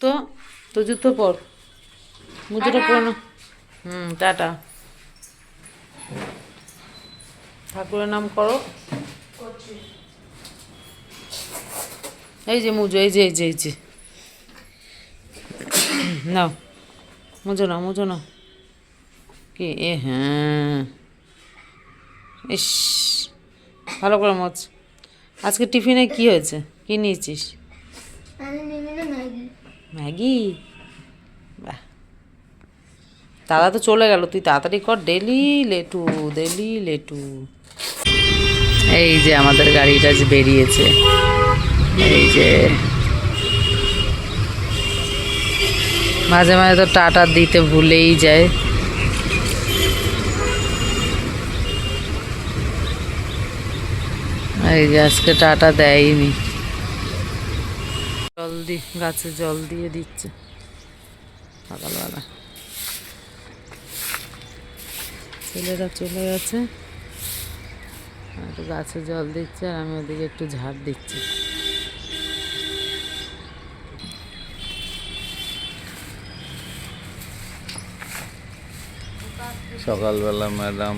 তো তো জুতো পর। মুজোটা পর না হুম টাটা। ঠাকুরের নাম করো। এই যে মুজো এই যে এই যে এই যে। নাও। মুজো না মুজো না কি? এ হ্যাঁ। ইস ভালো করে মোচ আজকে টিফিনে কি হয়েছে? কি নিয়েছিস? ম্যাগি? বাহ। দাদা তো চলে গেল, তুই তাড়াতাড়ি কর। ডেলি লেটু ডেলি লেটু। এই যে আমাদের গাড়িটা যে বেরিয়েছে। এই যে। মাঝে মাঝে তো টাটা দিতে ভুলেই যায়। এই যে আজকে টাটা দেয়নি। দি, গাছে জল দিয়ে দিচ্ছে। সকালবেলা। ছেলেরা চলে গেছে। আর গাছে জল দিচ্ছে আর আমি ওদিকে একটু ঝাড় দিচ্ছি। সকালবেলা ম্যাডাম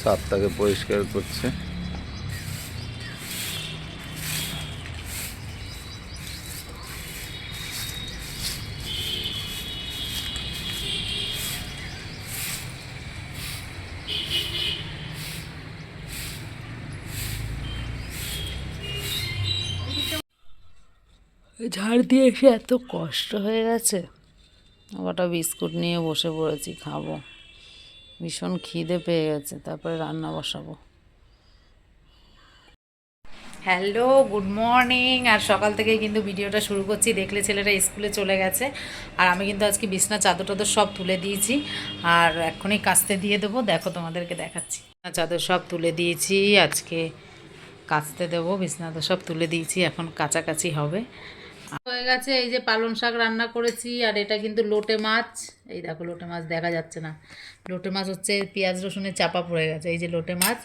সাতটাকে পরিষ্কার করছে। ঝাড় দিয়ে এসে এত কষ্ট হয়ে গেছে। ওটা বিস্কুট নিয়ে বসে পড়েছি খাব। ভীষণ খিদে পেয়ে গেছে তারপরে রান্না বসাবো। Hello good morning. আর সকাল থেকেই কিন্তু ভিডিওটা শুরু করছি। দেখলে ছেলেরা স্কুলে চলে গেছে। আর আমি কিন্তু আজকে বিছনা চাদর টাদর সব তুলে দিয়েছি। আর এখনই কাস্তে দিয়ে দেবো। দেখো তোমাদেরকে দেখাচ্ছি। বিছনা চাদর সব তুলে দিয়েছি। আজকে কাচতে দেবো। বিছনা তো সব তুলে দিয়েছি। এখন কাছাকাছি হবে। হয়ে গেছে, এই যে পালং শাক রান্না করেছি, আর এটা কিন্তু লোটে মাছ। এই দেখো, লোটে মাছ দেখা যাচ্ছে না। লোটে মাছ হচ্ছে পেঁয়াজ, রসুনের চাপা পড়ে গেছে, এই যে লোটে মাছ।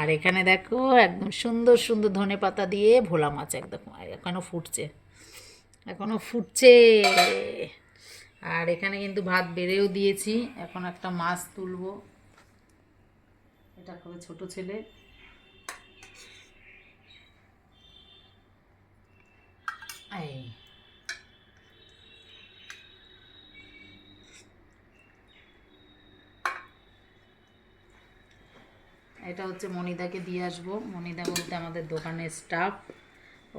আর এখানে দেখো, একদম সুন্দর সুন্দর ধনে পাতা দিয়ে ভোলা মাছ একদম। এখনও ফুটছে। এখনও ফুটছে। আর এখানে কিন্তু ভাত বেড়েও দিয়েছি। এখন একটা মাছ তুলবো। এটা খুবই ছোট ছেলে এই এটা হচ্ছে মনিদাকে দিয়ে আসব। মনিদা বলতে আমাদের দোকানের স্টাফ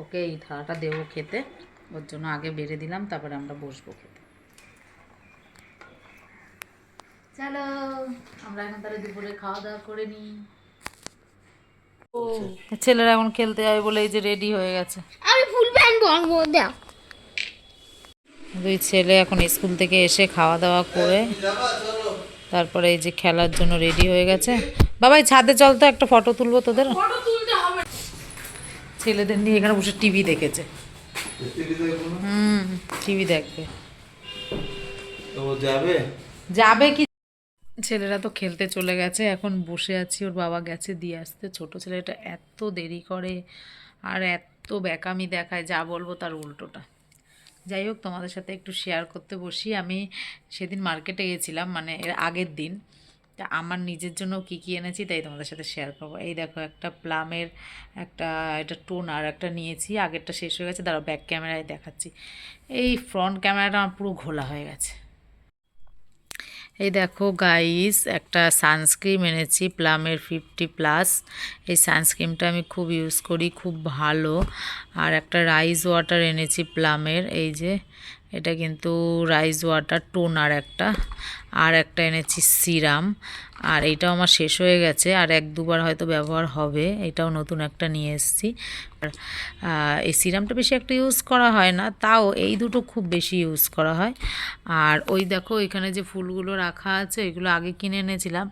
ওকে এই থালাটা দেবো খেতে। ওর জন্য আগে বেড়ে দিলাম তারপরে আমরা বসবো খেতে। চলো আমরা এখন তাহলে দুপুরে খাওয়া দাওয়া করে নিই। ও ছেলেরা এখন খেলতে যাবে বলে এই যে রেডি হয়ে গেছে। আমি ফুল প্যান্ট পরবো দাও। দুই ছেলে এখন স্কুল থেকে এসে খাওয়া দাওয়া করে তারপরে এই যে খেলার জন্য রেডি হয়ে গেছে। বাবাই ছাদে চল তো একটা ফটো তুলবো তোদের। ছেলেদের নিয়ে এখানে বসে টিভি দেখেছে। হুম টিভি দেখবে। তো যাবে? যাবে কি? ছেলেরা তো খেলতে চলে গেছে এখন বসে আছি ওর বাবা গেছে দিয়ে আসতে। ছোট ছেলেটা এত দেরি করে আর এত ব্যাকামি দেখায় যা বলব তার উল্টোটা। যাই হোক তোমাদের সাথে একটু শেয়ার করতে বসি। আমি সেদিন মার্কেটে গেছিলাম মানে এর আগের দিন। তা আমার নিজের জন্য কী কী এনেছি তাই তোমাদের সাথে শেয়ার করব। এই দেখো একটা প্লামের একটা, এটা টোনার একটা নিয়েছি, আগেরটা শেষ হয়ে গেছে, দাঁড়াও ব্যাক ক্যামেরায় দেখাচ্ছি। এই ফ্রন্ট ক্যামেরাটা আমার পুরো ঘোলা হয়ে গেছে। এই দেখো গাইস একটা সানস্ক্রিম এনেছি প্লামের ফিফটি প্লাস এই সানস্ক্রিমটা আমি খুব ইউজ করি, খুব ভালো। আর একটা রাইস ওয়াটার এনেছি প্লামের এই যে, এটা কিন্তু রাইস ওয়াটার টোনার একটা। আর একটা এনেছি সিরাম। আর এইটাও আমার শেষ হয়ে গেছে, আর এক দুবার হয়তো ব্যবহার হবে, এটাও নতুন একটা নিয়ে এসেছি। আর এই সিরামটা বেশি একটা ইউজ করা হয় না, তাও এই দুটো খুব বেশি ইউজ করা হয়। আর ওই দেখো, এখানে যে ফুলগুলো রাখা আছে এগুলো আগে কিনে এনেছিলাম।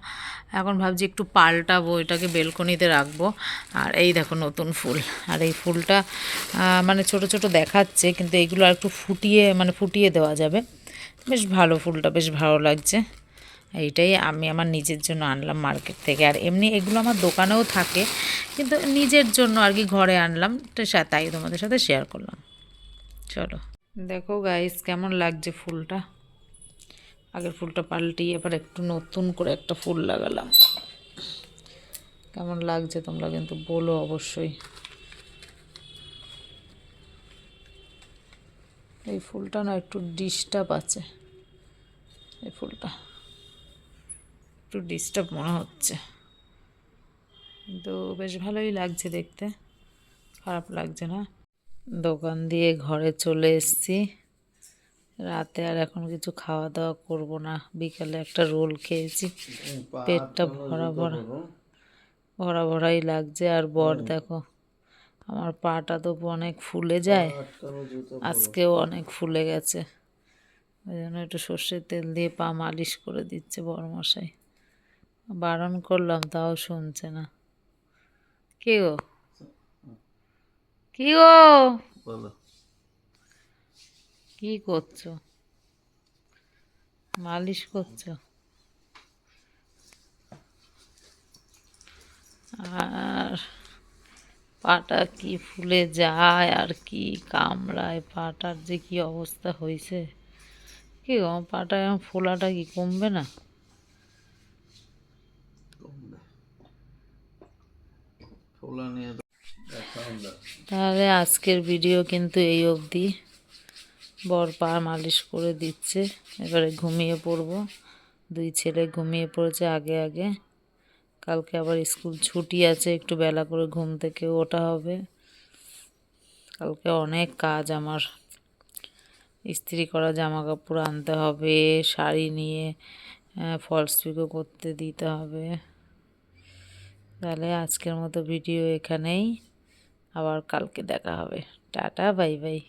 এখন ভাবছি একটু পাল্টাবো, এটাকে বেলকনিতে রাখব। আর এই দেখো নতুন ফুল, আর এই ফুলটা মানে ছোট ছোট দেখাচ্ছে, কিন্তু এইগুলো আর একটু ফুটিয়ে মানে ফুটিয়ে দেওয়া যাবে। বেশ ভালো ফুলটা, বেশ ভালো লাগছে। এইটাই আমি আমার নিজের জন্য আনলাম মার্কেট থেকে। আর এমনি এগুলো আমার দোকানেও থাকে, কিন্তু নিজের জন্য আর কি ঘরে আনলাম, তো তাই তোমাদের সাথে শেয়ার করলাম। চলো। দেখো গাইস কেমন লাগছে ফুলটা? আগের ফুলটা পাল্টিয়ে, এবার একটু নতুন করে একটা ফুল লাগালাম। কেমন লাগছে তোমরা কিন্তু বলো অবশ্যই। এই ফুলটা না একটু ডিস্টার্ব আছে। এই ফুলটা একটু ডিস্টার্ব মনে হচ্ছে। কিন্তু বেশ ভালোই লাগছে দেখতে। খারাপ লাগছে না। দোকান দিয়ে ঘরে চলে এসছি। রাতে আর এখন কিছু খাওয়া দাওয়া করব না। বিকালে একটা রোল খেয়েছি। পেটটা ভরা ভরা। ভরা ভরাই লাগছে। আর বর দেখো আমার পাটা তো অনেক ফুলে যায়। আজকেও অনেক ফুলে গেছে। ওই জন্য একটু সর্ষের তেল দিয়ে পা মালিশ করে দিচ্ছে বরমশাই বারণ করলাম তাও শুনছে না। কি গো? কি গো? কি করছ? মালিশ করছ? আর পাটা কি ফুলে যায় আর কি কামড়ায়? পাটার যে কি অবস্থা হয়েছে? কি পাটা এখন ফোলাটা কি কমবে না? তাহলে আজকের ভিডিও কিন্তু এই অবধি। বর পা মালিশ করে দিচ্ছে। এবারে ঘুমিয়ে পড়ব। দুই ছেলে ঘুমিয়ে পড়েছে আগে আগে। কালকে আবার স্কুল ছুটি আছে, একটু বেলা করে ঘুম থেকে ওঠা হবে। কালকে অনেক কাজ আমার। ইস্ত্রি করা জামা কাপড় আনতে হবে, শাড়ি নিয়ে ফলস পিকো করতে দিতে হবে। তাহলে আজকের মতো ভিডিও এখানেই। আবার কালকে দেখা হবে। Tata, bye bye.